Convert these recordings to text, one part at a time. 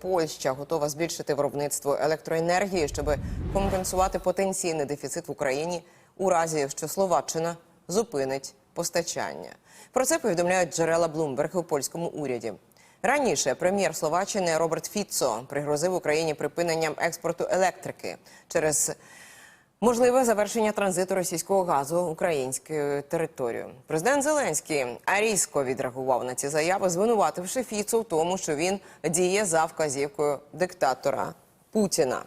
Польща готова збільшити виробництво електроенергії, щоб компенсувати потенційний дефіцит в Україні у разі, що Словаччина зупинить постачання. Про це повідомляють джерела Блумберг у польському уряді. Раніше прем'єр Словаччини Роберт Фіцо пригрозив Україні припиненням експорту електрики через Можливе завершення транзиту російського газу українською територією. Президент Зеленський різко відреагував на ці заяви, звинувативши Фіцу в тому, що він діє за вказівкою диктатора Путіна.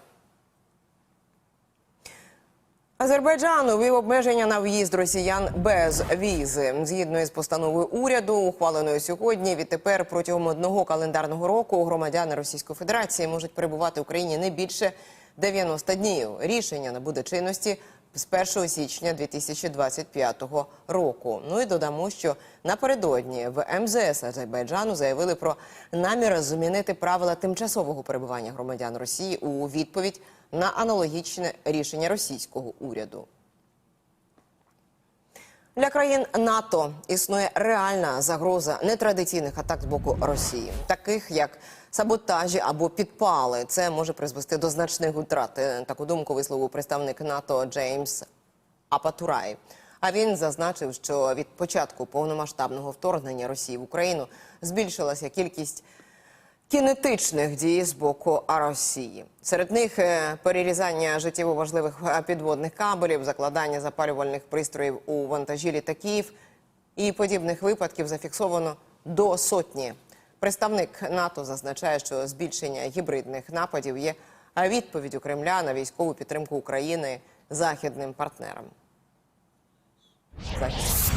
Азербайджан увів обмеження на в'їзд росіян без візи. Згідно із постановою уряду, ухваленою сьогодні, відтепер протягом одного календарного року громадяни Російської Федерації можуть перебувати в Україні не більше 90 днів. Рішення набуде чинності з 1 січня 2025 року. Ну і додамо, що напередодні в МЗС Азербайджану заявили про намір змінити правила тимчасового перебування громадян Росії у відповідь на аналогічне рішення російського уряду. Для країн НАТО існує реальна загроза нетрадиційних атак з боку Росії, таких як саботажі або підпали. Це може призвести до значних втрат. Е, Таку думку висловив представник НАТО Джеймс Апатурай. А він зазначив, що від початку повномасштабного вторгнення Росії в Україну збільшилася кількість кінетичних дій з боку Росії. Серед них е, перерізання життєво важливих е, підводних кабелів, закладання запалювальних пристроїв у вантажі літаків і подібних випадків зафіксовано до сотні. Представник НАТО зазначає, що збільшення гібридних нападів є відповіддю Кремля на військову підтримку України західним партнерам. Захист.